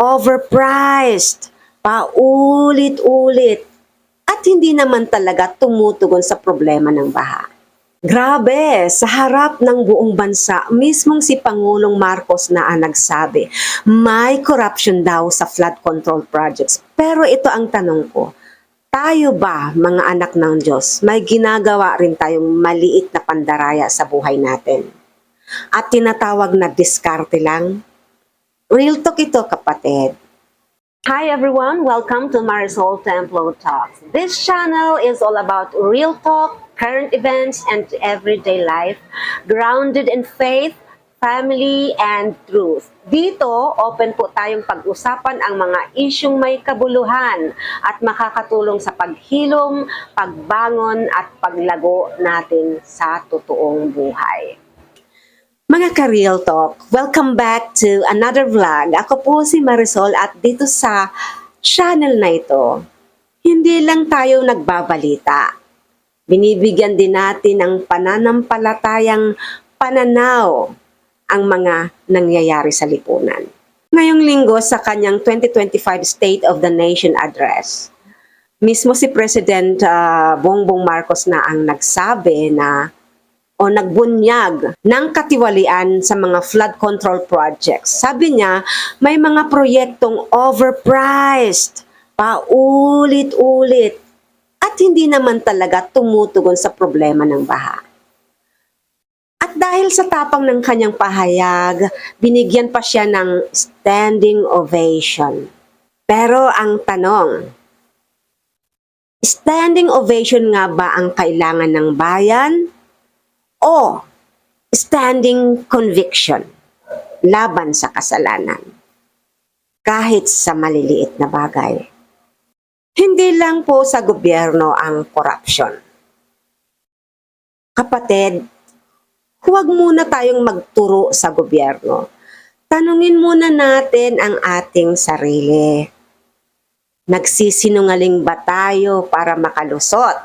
overpriced, paulit-ulit, at hindi naman talaga tumutugon sa problema ng baha. Grabe, sa harap ng buong bansa, mismong si Pangulong Marcos na ang nagsabi, may corruption daw sa flood control projects. Pero ito ang tanong ko, tayo ba, mga anak ng Diyos, may ginagawa rin tayong maliit na pandaraya sa buhay natin? At tinatawag na diskarte lang? Real talk ito, kapatid. Hi everyone, welcome to Marisol Templo Talks. This channel is all about real talk, current events, and everyday life, grounded in faith, family, and truth. Dito, open po tayong pag-usapan ang mga isyong may kabuluhan at makakatulong sa paghilom, pagbangon, at paglago natin sa totoong buhay. Mga ka-Real Talk, welcome back to another vlog. Ako po si Marisol at dito sa channel na ito, hindi lang tayo nagbabalita. Binibigyan din natin ng pananampalatayang pananaw ang mga nangyayari sa lipunan. Ngayong linggo sa kanyang 2025 State of the Nation Address, mismo si President ah, Bongbong Marcos na ang nagsabi na o nagbunyag ng katiwalian sa mga flood control projects. Sabi niya, may mga proyektong overpriced, paulit-ulit, at hindi naman talaga tumutugon sa problema ng baha. At dahil sa tapang ng kanyang pahayag, binigyan pa siya ng standing ovation. Pero ang tanong, standing ovation nga ba ang kailangan ng bayan? O standing conviction laban sa kasalanan kahit sa maliliit na bagay. Hindi lang po sa gobyerno ang corruption. Kapatid, huwag muna tayong magturo sa gobyerno. Tanungin muna natin ang ating sarili. Nagsisinungaling ba tayo para makalusot?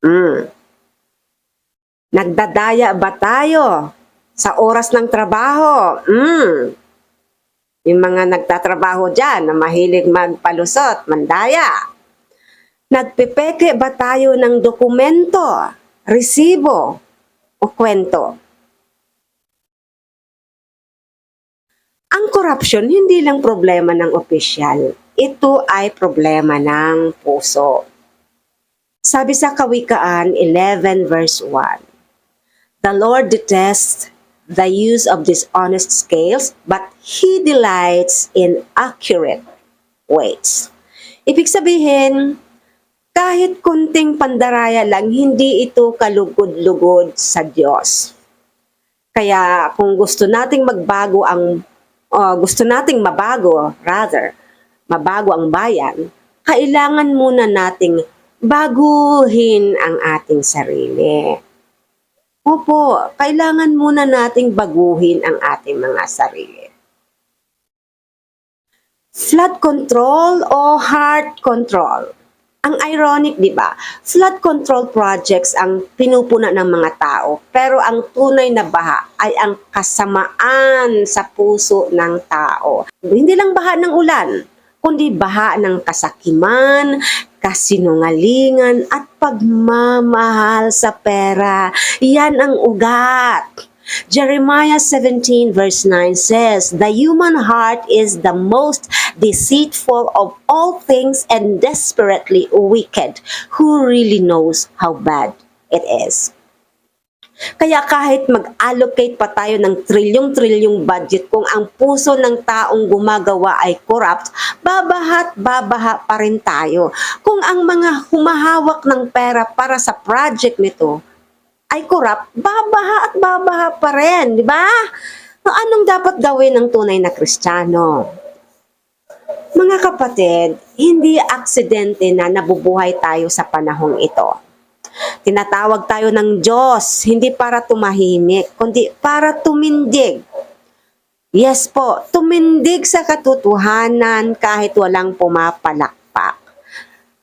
Hmm. Nagdadaya ba tayo sa oras ng trabaho? Mm. Yung mga nagtatrabaho dyan na mahilig magpalusot, mandaya. Nagpepeke ba tayo ng dokumento, resibo, o kwento? Ang corruption, hindi lang problema ng opisyal. Ito ay problema ng puso. Sabi sa Kawikaan 11 verse 1, The Lord detests the use of dishonest scales, but He delights in accurate weights. Ibig sabihin, kahit kunting pandaraya lang, hindi ito kalugod-lugod sa Diyos. Kaya kung gusto nating magbago ang, o gusto nating mabago, rather, mabago ang bayan, kailangan muna nating baguhin ang ating sarili. Opo, kailangan muna nating baguhin ang ating mga sarili. Flood control o heart control? Ang ironic, di ba? Flood control projects ang pinupuna ng mga tao, pero ang tunay na baha ay ang kasamaan sa puso ng tao. Hindi lang baha ng ulan, kundi baha ng kasakiman, kasinungalingan at pagmamahal sa pera. Yan ang ugat. Jeremiah 17 verse 9 says, The human heart is the most deceitful of all things and desperately wicked. Who really knows how bad it is? Kaya kahit mag-allocate pa tayo ng trilyong-trilyong budget kung ang puso ng taong gumagawa ay corrupt, babahat babaha pa rin tayo. Kung ang mga humahawak ng pera para sa project nito ay corrupt, babaha at babaha pa rin, di ba? Anong dapat gawin ng tunay na Kristiyano? Mga kapatid, hindi aksidente na nabubuhay tayo sa panahong ito. Tinatawag tayo ng Diyos, hindi para tumahimik, kundi para tumindig. Yes po, tumindig sa katotohanan kahit walang pumapalakpak.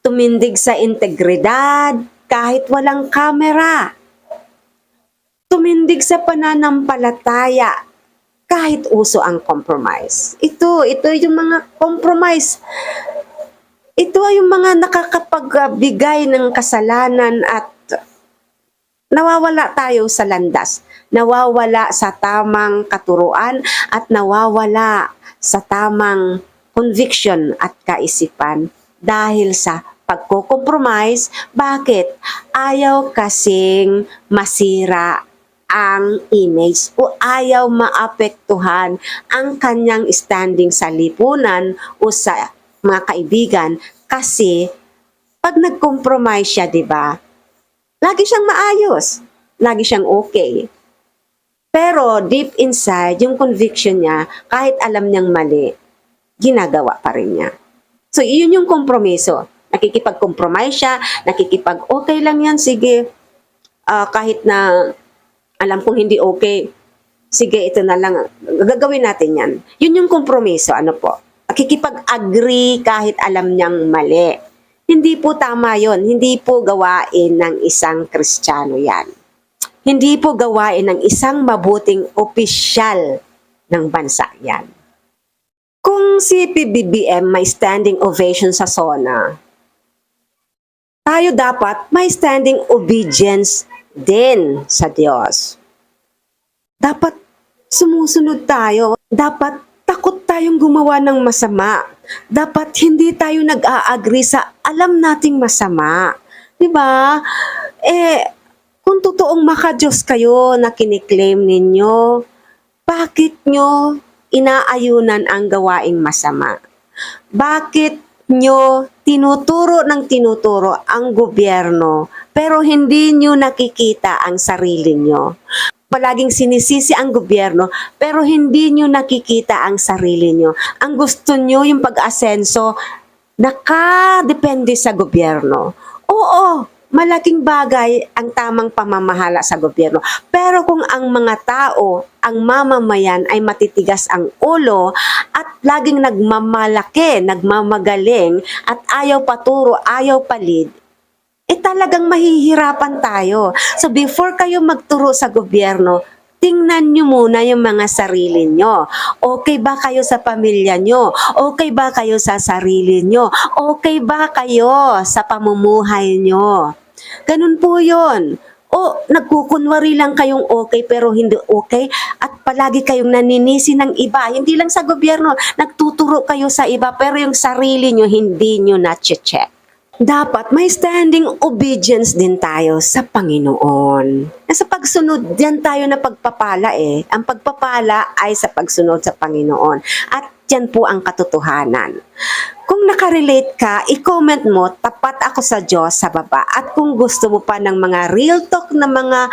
Tumindig sa integridad kahit walang kamera. Tumindig sa pananampalataya kahit uso ang compromise. Ito, ito yung mga compromise. Ito ay yung mga nakakapagbigay ng kasalanan at nawawala tayo sa landas. Nawawala sa tamang katuruan at nawawala sa tamang conviction at kaisipan dahil sa pagko-compromise. Bakit? Ayaw kasing masira ang image o ayaw maapektuhan ang kanyang standing sa lipunan o sa mga kaibigan kasi pag nag-compromise siya, 'di ba? Lagi siyang maayos, lagi siyang okay. Pero deep inside, yung conviction niya, kahit alam niyang mali, ginagawa pa rin niya. So, yun yung kompromiso. Nakikipag-compromise siya, nakikipag, okay lang yan, sige. Ah, kahit na alam kong hindi okay, sige, ito na lang. Gagawin natin yan. Yun yung kompromiso, ano po. Nakikipag-agree kahit alam niyang mali. Hindi po tama yon. Hindi po gawain ng isang Kristiyano yan. Hindi po gawain ng isang mabuting opisyal ng bansa yan. Kung si PBBM may standing ovation sa SONA, tayo dapat may standing obedience din sa Diyos. Dapat sumusunod tayo. Dapat takot tayong gumawa ng masama. Dapat hindi tayo nag-a-agree sa alam nating masama. 'Di ba? Eh, kung totoong makajos kayo na kiniklaim ninyo, bakit nyo inaayunan ang gawaing masama? Bakit nyo tinuturo ng tinuturo ang gobyerno pero hindi nyo nakikita ang sarili nyo? Palaging sinisisi ang gobyerno pero hindi nyo nakikita ang sarili nyo. Ang gusto nyo yung pag-asenso nakadepende sa gobyerno. Oo, malaking bagay ang tamang pamamahala sa gobyerno. Pero kung ang mga tao, ang mamamayan ay matitigas ang ulo at laging nagmamalaki, nagmamagaling at ayaw paturo, ayaw palid, eh talagang mahihirapan tayo. So before kayo magturo sa gobyerno, tingnan nyo muna yung mga sarili nyo. Okay ba kayo sa pamilya nyo? Okay ba kayo sa sarili nyo? Okay ba kayo sa pamumuhay nyo? Ganun po yon. O nagkukunwari lang kayong okay pero hindi okay at palagi kayong naninisi ng iba. Hindi lang sa gobyerno, nagtuturo kayo sa iba pero yung sarili nyo hindi nyo na-check dapat may standing obedience din tayo sa Panginoon. Sa pagsunod, diyan tayo na pagpapala eh. Ang pagpapala ay sa pagsunod sa Panginoon. At yan po ang katotohanan. Kung nakarelate ka, i-comment mo, tapat ako sa Diyos sa baba. At kung gusto mo pa ng mga real talk na mga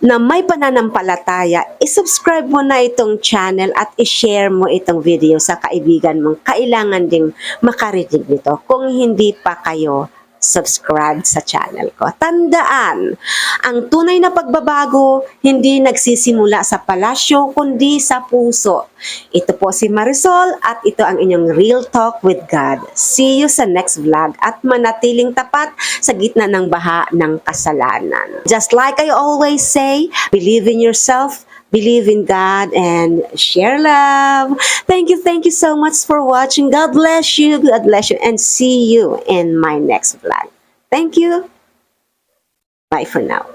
na may pananampalataya, i-subscribe mo na itong channel at i-share mo itong video sa kaibigan mong kailangan ding makarinig nito. Kung hindi pa kayo subscribe sa channel ko. Tandaan, ang tunay na pagbabago hindi nagsisimula sa palasyo kundi sa puso. Ito po si Marisol at ito ang inyong Real Talk with God. See you sa next vlog at manatiling tapat sa gitna ng baha ng kasalanan. Just like I always say, believe in yourself, believe in God and share love. Thank you, thank you so much for watching. God bless you, God bless you, and see you in my next vlog. Thank you. Bye for now.